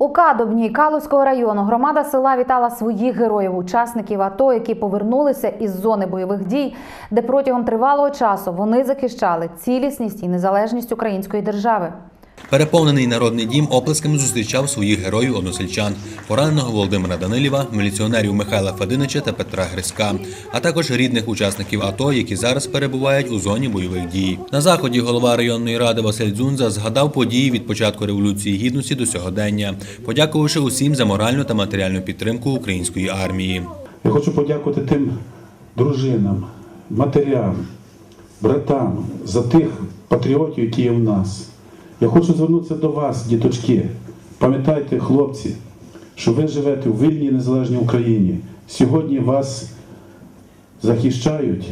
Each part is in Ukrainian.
У Кадобні Калузького району громада села вітала своїх героїв, учасників АТО, які повернулися із зони бойових дій, де протягом тривалого часу вони захищали цілісність і незалежність української держави. Переповнений народний дім оплесками зустрічав своїх героїв односельчан, пораненого Володимира Данилєва, міліціонерів Михайла Фединича та Петра Гриська, а також рідних учасників АТО, які зараз перебувають у зоні бойових дій. На заході голова районної ради Василь Дзунза згадав події від початку революції гідності до сьогодення, подякувавши усім за моральну та матеріальну підтримку української армії. Я хочу подякувати тим дружинам, матерям, братам за тих патріотів, які є в нас. Я хочу звернутися до вас, діточки. Пам'ятайте, хлопці, що ви живете у вільній незалежній Україні. Сьогодні вас захищають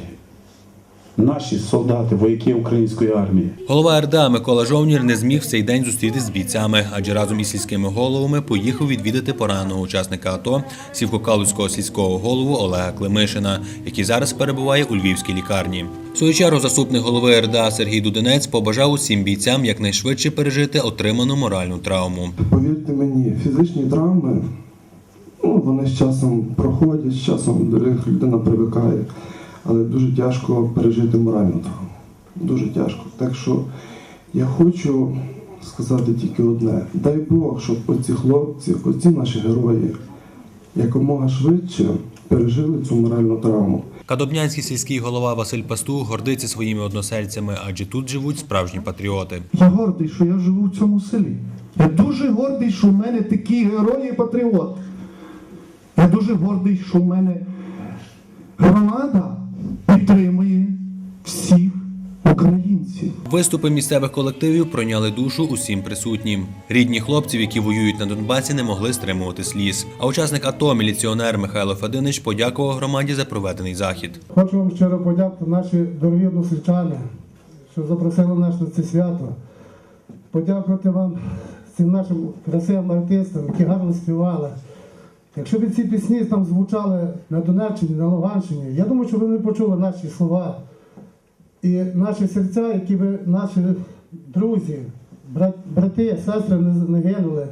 наші солдати, вояки української армії. Голова РДА Микола Жовнір не зміг в цей день зустрітись з бійцями, адже разом із сільськими головами поїхав відвідати пораненого учасника АТО Сівкокалуського сільського голову Олега Климишина, який зараз перебуває у львівській лікарні. В свою чергу заступник голови РДА Сергій Дудинець побажав усім бійцям якнайшвидше пережити отриману моральну травму. Повірте мені, фізичні травми, ну, вони з часом проходять, з часом до них людина привикає, але дуже тяжко пережити моральну травму. Дуже тяжко. Так що я хочу сказати тільки одне: дай Бог, щоб оці хлопці, оці наші герої якомога швидше пережили цю моральну травму. Кадобнянський сільський голова Василь Пастух гордиться своїми односельцями, адже тут живуть справжні патріоти. Я гордий, що я живу в цьому селі. Я дуже гордий, що в мене такі герої і патріоти. Я дуже гордий, що в мене громада підтримує всіх українців. Виступи місцевих колективів пройняли душу усім присутнім. Рідні хлопців, які воюють на Донбасі, не могли стримувати сліз. А учасник АТО, міліціонер Михайло Фединич, подякував громаді за проведений захід. Хочу вам щиро подякувати наші дорогі односельчани, що запросили нас на це свято. Подякувати вам цим нашим красивим артистам, які гарно співали. Якщо б ці пісні там звучали на Донеччині, на Луганщині, я думаю, що ви не почули наші слова. І наші серця, які ви, наші друзі, брат, брати, сестри не гинули.